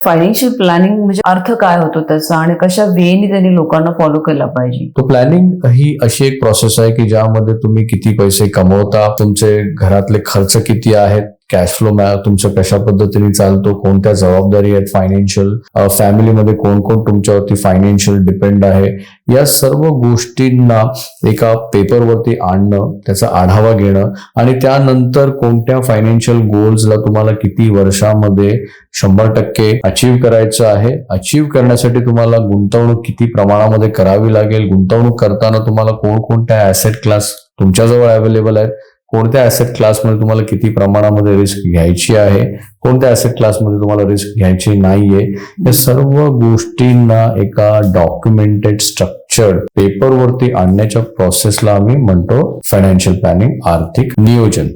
Financial planning म्हणजे अर्थ काय होतो त्याचा आणि कशा वेने त्यांनी लोकांना फॉलो केला पाहिजे? तो प्लॅनिंग ही अशी एक प्रोसेस आहे की ज्यामध्ये तुम्ही किती पैसे कमवता तुमचे घरातले खर्च किती आहेत कॅश फ्लो तुमचं कशा पद्धतीने चालतो कोणत्या जबाबदारी आहेत फायनान्शियल फॅमिलीमध्ये कोण कोण तुमच्यावरती फायनान्शियल डिपेंड आहे? या सर्व गोष्टींना एका पेपरवरती आणणं त्याचा आढावा घेणं आणि त्यानंतर कोणत्या फायनान्शियल गोल्सला तुम्हाला किती वर्षामध्ये शंभर टक्के अचीव करायचं आहे? अचीव करण्यासाठी तुम्हाला गुंतवणूक किती प्रमाणामध्ये करावी लागेल? गुंतवणूक करताना तुम्हाला कोणकोणत्या ऍसेट क्लास तुमच्याजवळ अवेलेबल आहेत? कोणत्या ऍसेट क्लासमध्ये तुम्हाला किती प्रमाणामध्ये रिस्क घ्यायची आहे? कोणत्या ऍसेट क्लासमध्ये तुम्हाला रिस्क घ्यायची नाहीये? या सर्व गोष्टींना एका डॉक्युमेंटेड स्ट्रक्चर्ड पेपरवरती आणण्याच्या प्रोसेसला आम्ही म्हणतो फायनान्शियल प्लॅनिंग आर्थिक नियोजन.